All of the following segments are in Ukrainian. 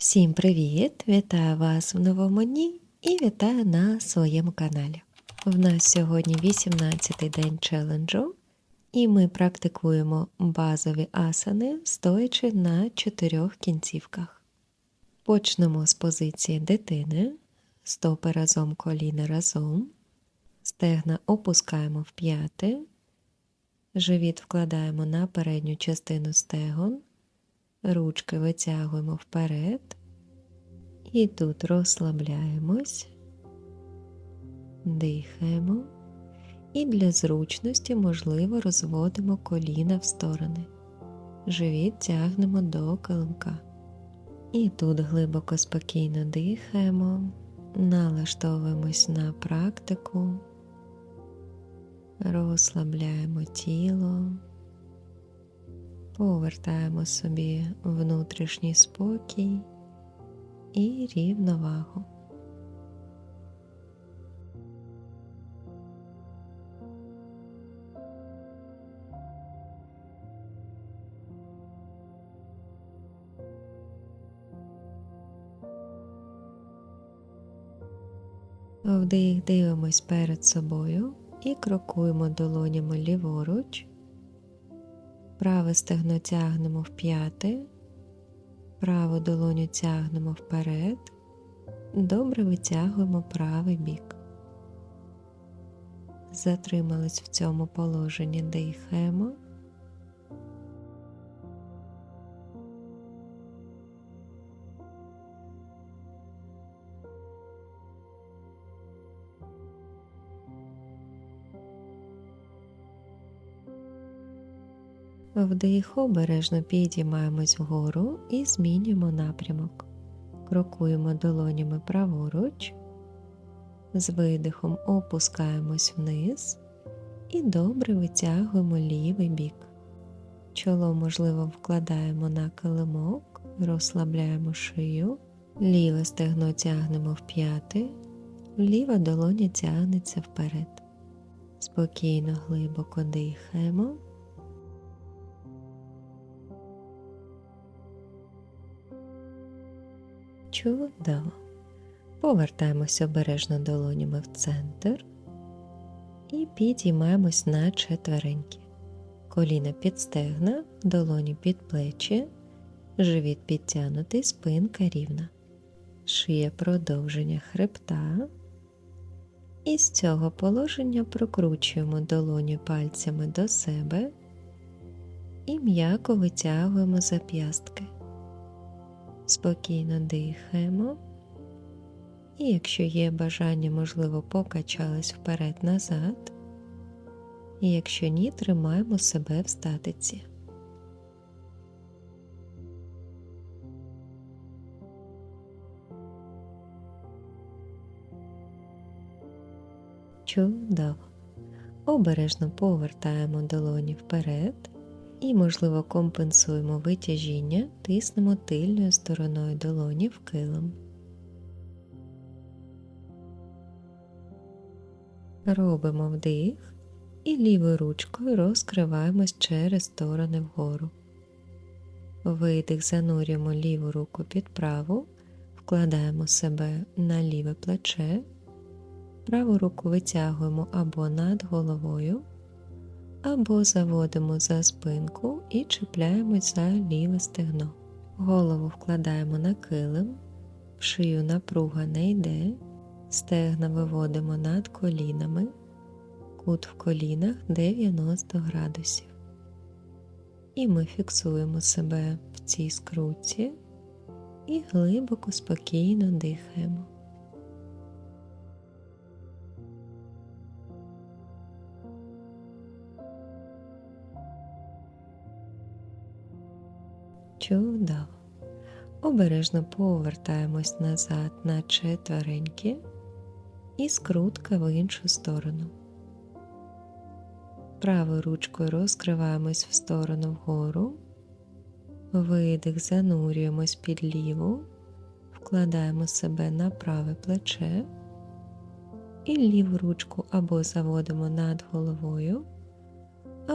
Всім привіт! Вітаю вас в новому дні і вітаю на своєму каналі. В нас сьогодні 18-й день челенджу, і ми практикуємо базові асани, стоячи на чотирьох кінцівках. Почнемо з позиції дитини, стопи разом, коліна разом, стегна опускаємо в п'яти, живіт вкладаємо на передню частину стегон. Ручки витягуємо вперед. І тут розслабляємось, дихаємо. І для зручності, можливо, розводимо коліна в сторони. Живіт тягнемо до килимка. І тут глибоко спокійно дихаємо, налаштовуємось на практику, розслабляємо тіло. Повертаємо собі внутрішній спокій і рівновагу. Вдих дивимось перед собою і крокуємо долонями ліворуч. Праве стегно тягнемо в п'яти, праву долоню тягнемо вперед, добре витягуємо правий бік. Затримались в цьому положенні, дихаємо. Вдих обережно підіймаємось вгору і змінюємо напрямок. Крокуємо долонями праворуч, з видихом опускаємось вниз і добре витягуємо лівий бік. Чоло, можливо, вкладаємо на килимок, розслабляємо шию, ліве стегно тягнемо в п'яти, ліва долоня тягнеться вперед. Спокійно, глибоко дихаємо. Чудово. Повертаємося обережно долонями в центр і підіймаємось на четвереньки. Коліна під стегна, долоні під плечі, живіт підтягнутий, спинка рівна. Шия продовження хребта. І з цього положення прокручуємо долоню пальцями до себе і м'яко витягуємо зап'ястки. Спокійно дихаємо. І якщо є бажання, можливо, покачались вперед-назад. І якщо ні, тримаємо себе в статиці. Чудово. Обережно повертаємо долоні вперед і, можливо, компенсуємо витяжіння, тиснемо тильною стороною долоні в килим. Робимо вдих і лівою ручкою розкриваємось через сторони вгору. Видих занурюємо ліву руку під праву, вкладаємо себе на ліве плече, праву руку витягуємо або над головою, або заводимо за спинку і чіпляємось за ліве стегно. Голову вкладаємо на килим, в шию напруга не йде, стегна виводимо над колінами, кут в колінах 90 градусів. І ми фіксуємо себе в цій скрутці і глибоко спокійно дихаємо. Чудово. Обережно повертаємось назад на четвереньки і скрутка в іншу сторону. Правою ручкою розкриваємось в сторону вгору, видих, занурюємось під ліву, вкладаємо себе на праве плече і ліву ручку або заводимо над головою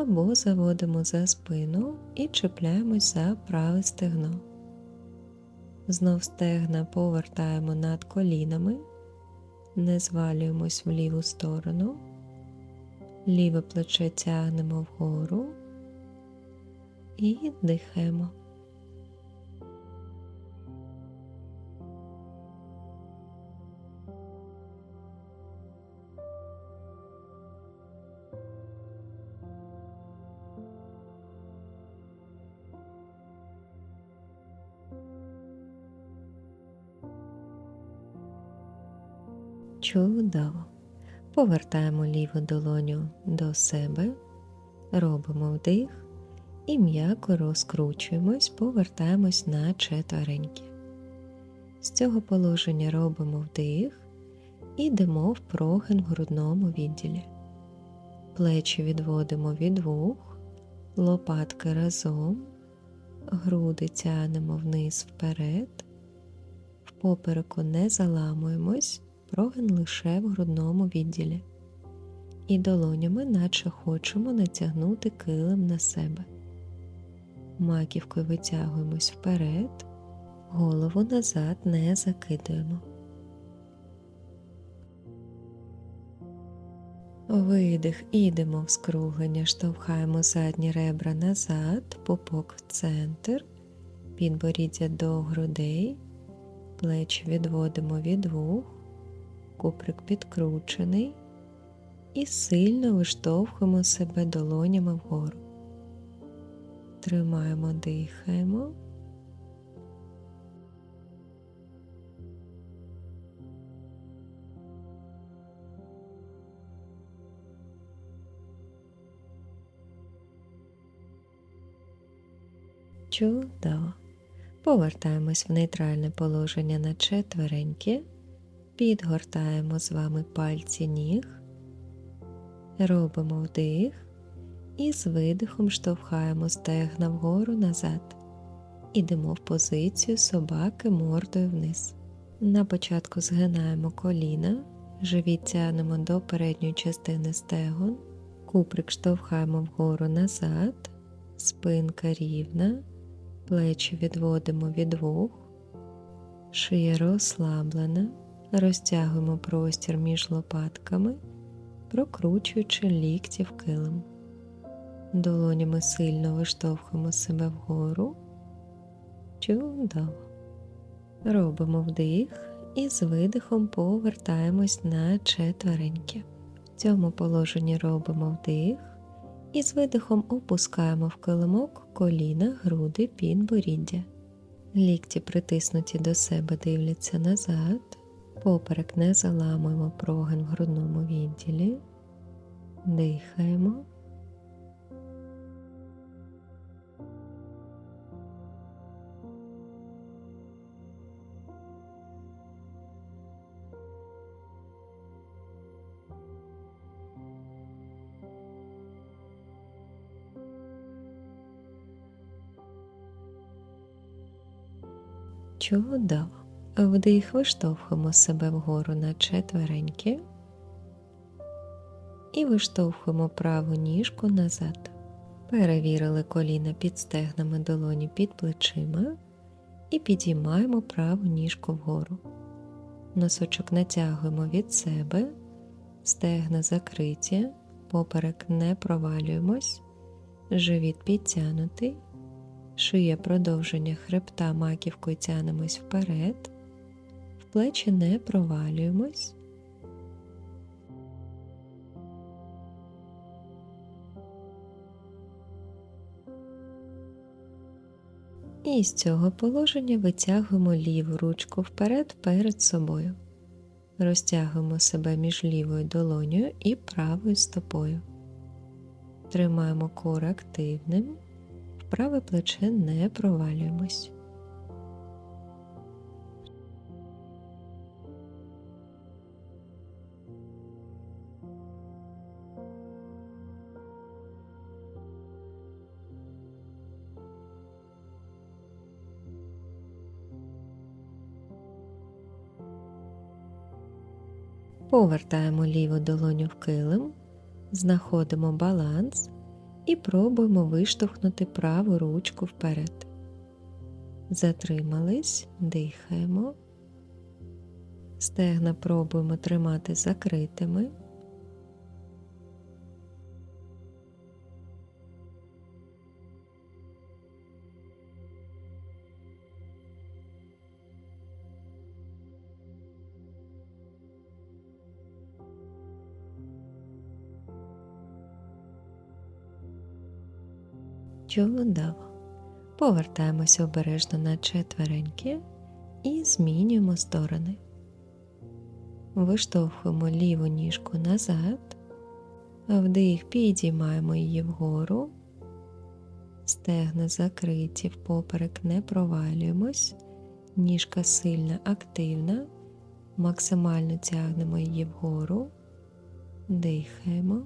або заводимо за спину і чіпляємось за праве стегно. Знов стегна повертаємо над колінами, не звалюємось в ліву сторону, ліве плече тягнемо вгору і дихаємо. Чудово. Повертаємо ліву долоню до себе, робимо вдих і м'яко розкручуємось, повертаємось на четвереньки. З цього положення робимо вдих і йдемо в прогин в грудному відділі. Плечі відводимо від вух, лопатки разом, груди тянемо вниз вперед, в попереку не заламуємось прогин лише в грудному відділі. І долонями, наче хочемо натягнути килим на себе. Маківкою витягуємось вперед, голову назад не закидуємо. Видих, ідемо в скруглення, штовхаємо задні ребра назад, пупок в центр, підборіддя до грудей, плечі відводимо від вух, куприк підкручений і сильно виштовхуємо себе долонями вгору. Тримаємо, дихаємо. Чудово. Повертаємось в нейтральне положення на четвереньки, підгортаємо з вами пальці ніг, робимо вдих і з видихом штовхаємо стегна вгору назад. Ідемо в позицію собаки мордою вниз. На початку згинаємо коліна, живіт тянемо до передньої частини стегон, куприк штовхаємо вгору назад, спинка рівна, плечі відводимо від вух, шия розслаблена, розтягуємо простір між лопатками, прокручуючи лікті в килим. Долонями сильно виштовхуємо себе вгору. Чудово. Робимо вдих і з видихом повертаємось на четвереньки. В цьому положенні робимо вдих і з видихом опускаємо в килимок коліна, груди, підборіддя. Лікті притиснуті до себе дивляться назад, поперек не заламуємо прогин в грудному відділі, дихаємо. Чудово. Вдих виштовхуємо себе вгору на четвереньки і виштовхуємо праву ніжку назад. Перевірили коліна під стегнами долоні під плечима і підіймаємо праву ніжку вгору. Носочок натягуємо від себе, стегна закриті, поперек не провалюємось, живіт підтягнутий. Шия продовження хребта маківкою тянемось вперед, плечі не провалюємось. І з цього положення витягуємо ліву ручку вперед перед собою. Розтягуємо себе між лівою долонею і правою стопою. Тримаємо кор активним праве плече не провалюємось. Повертаємо ліву долоню в килим, знаходимо баланс і пробуємо виштовхнути праву ручку вперед. Затримались, дихаємо. Стегна пробуємо тримати закритими. Чудово. Повертаємося обережно на четвереньки і змінюємо сторони. Виштовхуємо ліву ніжку назад, вдих підіймаємо її вгору, стегна закриті, впоперек не провалюємось, ніжка сильна, активна, максимально тягнемо її вгору, дихаємо.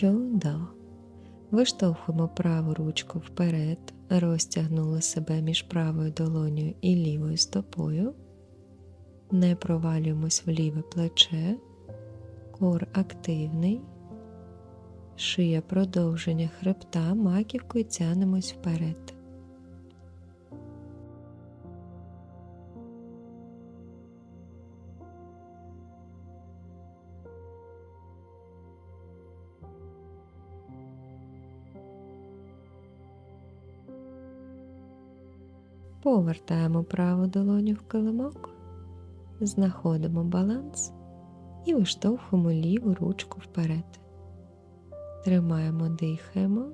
Чудово. Виштовхуємо праву ручку вперед, розтягнули себе між правою долонею і лівою стопою, не провалюємось в ліве плече, кор активний, шия продовження хребта, маківкою тянемось вперед. Повертаємо праву долоню в килимок, знаходимо баланс і виштовхуємо ліву ручку вперед. Тримаємо, дихаємо.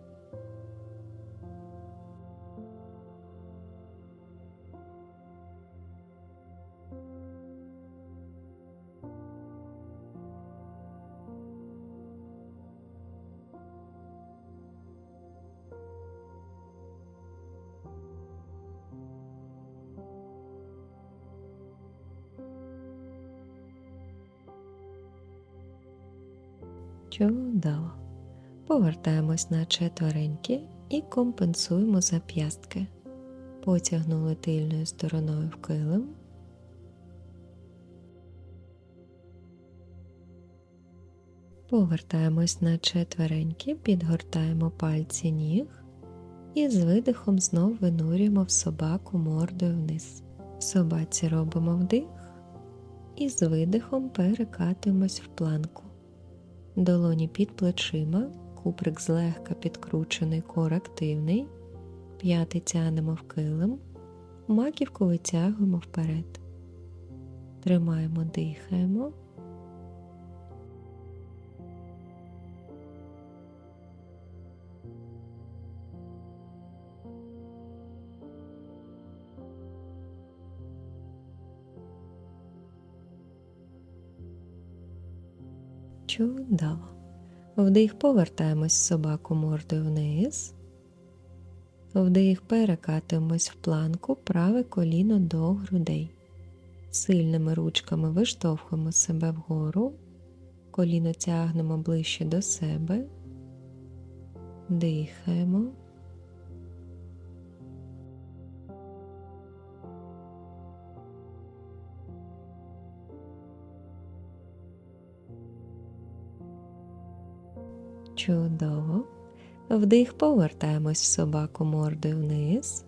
Чудово. Повертаємось на четвереньки і компенсуємо зап'ястки. Потягнули тильною стороною в килим. Повертаємось на четвереньки, підгортаємо пальці ніг і з видихом знов винурюємо в собаку мордою вниз. В собаці робимо вдих і з видихом перекатуємось в планку долоні під плечима, куприк злегка підкручений, кор активний, п'яти тянемо в килим, маківку витягуємо вперед. Тримаємо, дихаємо. Чудово. Вдих повертаємось собаку мордою вниз. Вдих перекатуємось в планку праве коліно до грудей. Сильними ручками виштовхуємо себе вгору, коліно тягнемо ближче до себе, дихаємо. Чудово. Вдих повертаємось в собаку мордою вниз.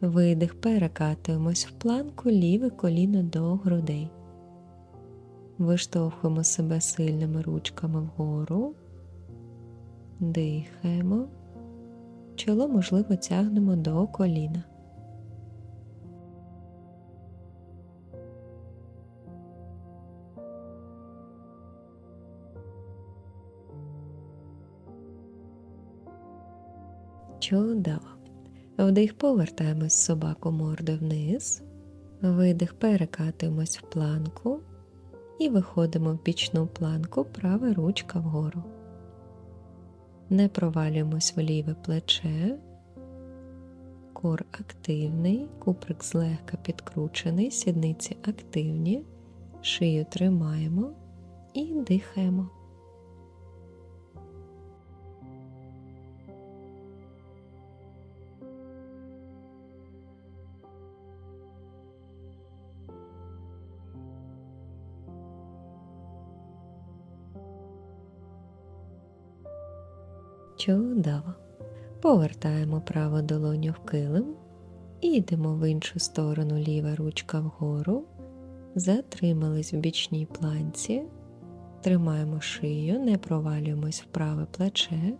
Видих перекатуємось в планку ліве коліно до грудей. Виштовхуємо себе сильними ручками вгору. Дихаємо. Чоло, можливо, тягнемо до коліна. Чудово. Вдих повертаємось собаку морди вниз, видих перекатуємось в планку і виходимо в бічну планку, права ручка вгору. Не провалюємось в ліве плече, кор активний, куприк злегка підкручений, сідниці активні, шию тримаємо і дихаємо. Чудово. Повертаємо праву долоню в килим і йдемо в іншу сторону ліва ручка вгору. Затримались в бічній планці. Тримаємо шию, не провалюємось в праве плече.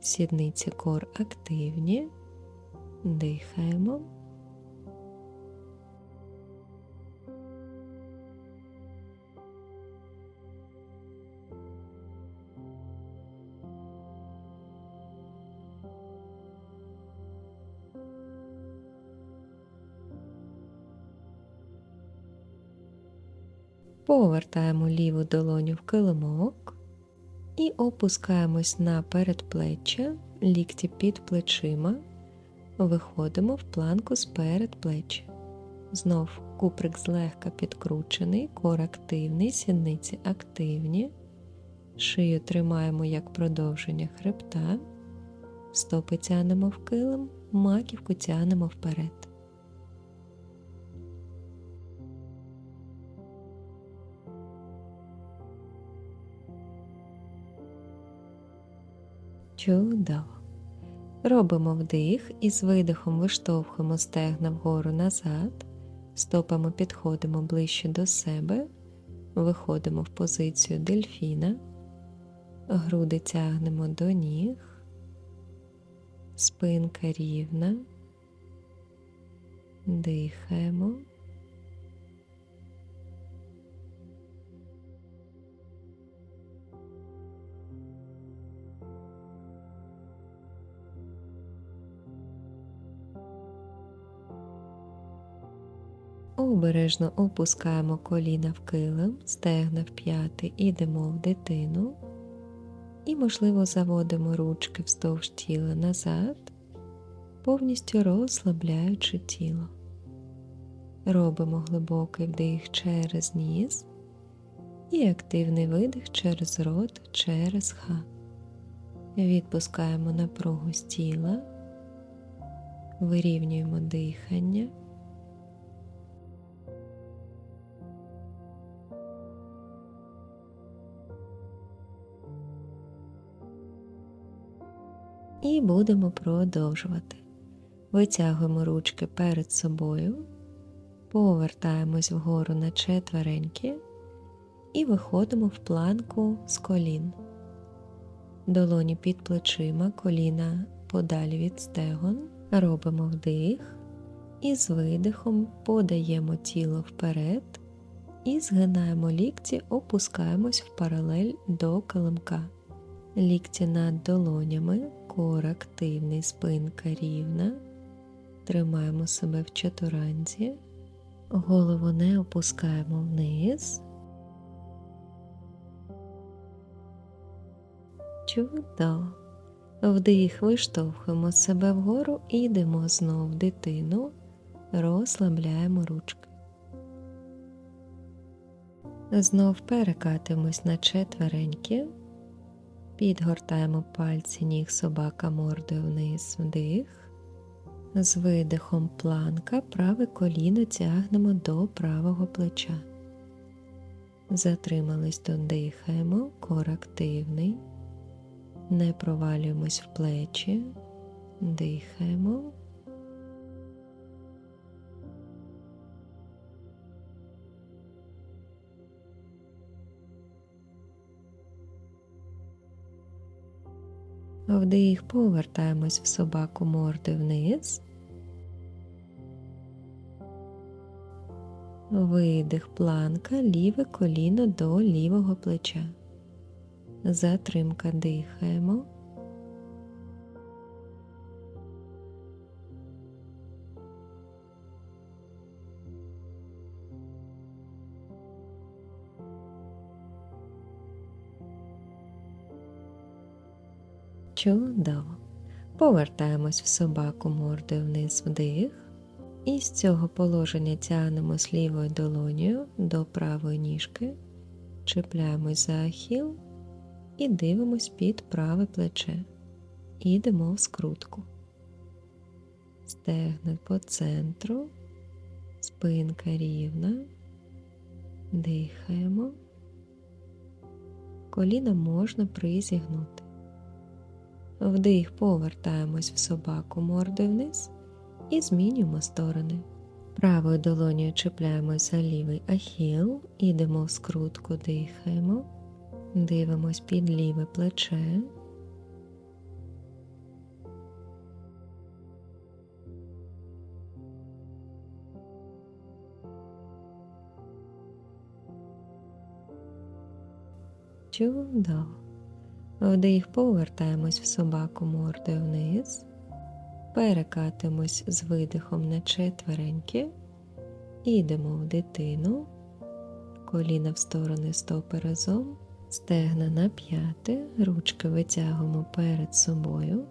Сідниці кор активні. Дихаємо. Повертаємо ліву долоню в килимок і опускаємось на передплеччя, лікті під плечима, виходимо в планку з передплеччя. Знов куприк злегка підкручений, кор активний, сідниці активні. Шию тримаємо як продовження хребта, стопи тянемо в килим, маківку тянемо вперед. Чудово. Робимо вдих і з видихом виштовхуємо стегна вгору назад, стопами підходимо ближче до себе, виходимо в позицію дельфіна, груди тягнемо до ніг, спинка рівна, дихаємо. Обережно опускаємо коліна в килим, стегна в п'яти, ідемо в дитину і, можливо, заводимо ручки вздовж тіла назад, повністю розслабляючи тіло. Робимо глибокий вдих через ніс і активний видих через рот, через ха. Відпускаємо напругу з тіла, вирівнюємо дихання. І будемо продовжувати. Витягуємо ручки перед собою, повертаємось вгору на четвереньки і виходимо в планку з колін. Долоні під плечима, коліна подалі від стегон. Робимо вдих і з видихом подаємо тіло вперед і згинаємо лікті, опускаємось в паралель до килимка. Лікті над долонями, кор активний, спинка рівна. Тримаємо себе в чотуранці, голову не опускаємо вниз. Чудово. Вдих виштовхуємо себе вгору і йдемо знов дитину, розслабляємо ручки. Знов перекатимось на четвереньки. Підгортаємо пальці ніг собака мордою вниз вдих. З видихом планка праве коліно тягнемо до правого плеча. Затримались, додихаємо, кор активний. Не провалюємось в плечі, дихаємо. Вдих, повертаємось в собаку морди вниз. Видих планка, ліве коліно до лівого плеча. Затримка дихаємо. Чудово. Повертаємось в собаку мордою вниз вдих. І з цього положення тягнемось лівою долонею до правої ніжки, чіпляємось за ахіл і дивимось під праве плече. Ідемо в скрутку. Стегна по центру, спинка рівна, дихаємо. Коліна можна призігнути. Вдих, повертаємось в собаку мордою вниз і змінюємо сторони. Правою долонею чіпляємось за лівий ахіл, ідемо в скрутку, дихаємо, дивимось під ліве плече. Чудово. Вдих, повертаємось в собаку мордою вниз, перекатимось з видихом на четвереньки, ідемо в дитину, коліна в сторони стопи разом, стегна на п'яти, ручки витягуємо перед собою,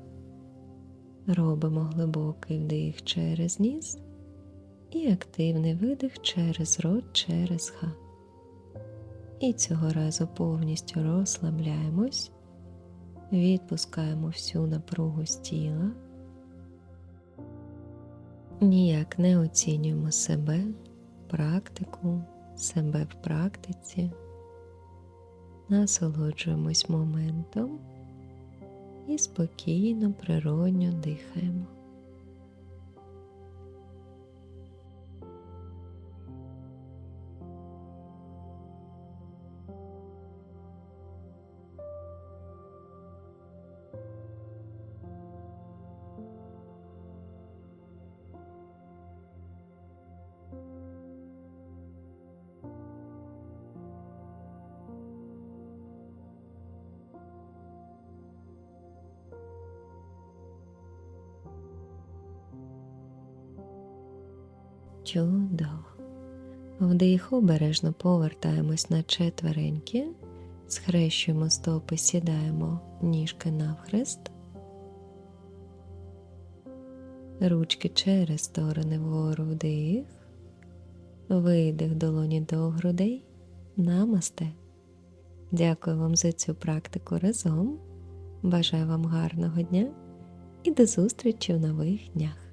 робимо глибокий вдих через ніс. І активний видих через рот, через ха. І цього разу повністю розслабляємось, відпускаємо всю напругу з тіла, ніяк не оцінюємо себе, практику, себе в практиці, насолоджуємось моментом і спокійно, природньо дихаємо. Чудово. Вдих обережно повертаємось на четвереньки, схрещуємо стопи, сідаємо ніжки навхрест, ручки через сторони вгору вдих, видих долоні до грудей, намасте. Дякую вам за цю практику разом. Бажаю вам гарного дня і до зустрічі в нових днях.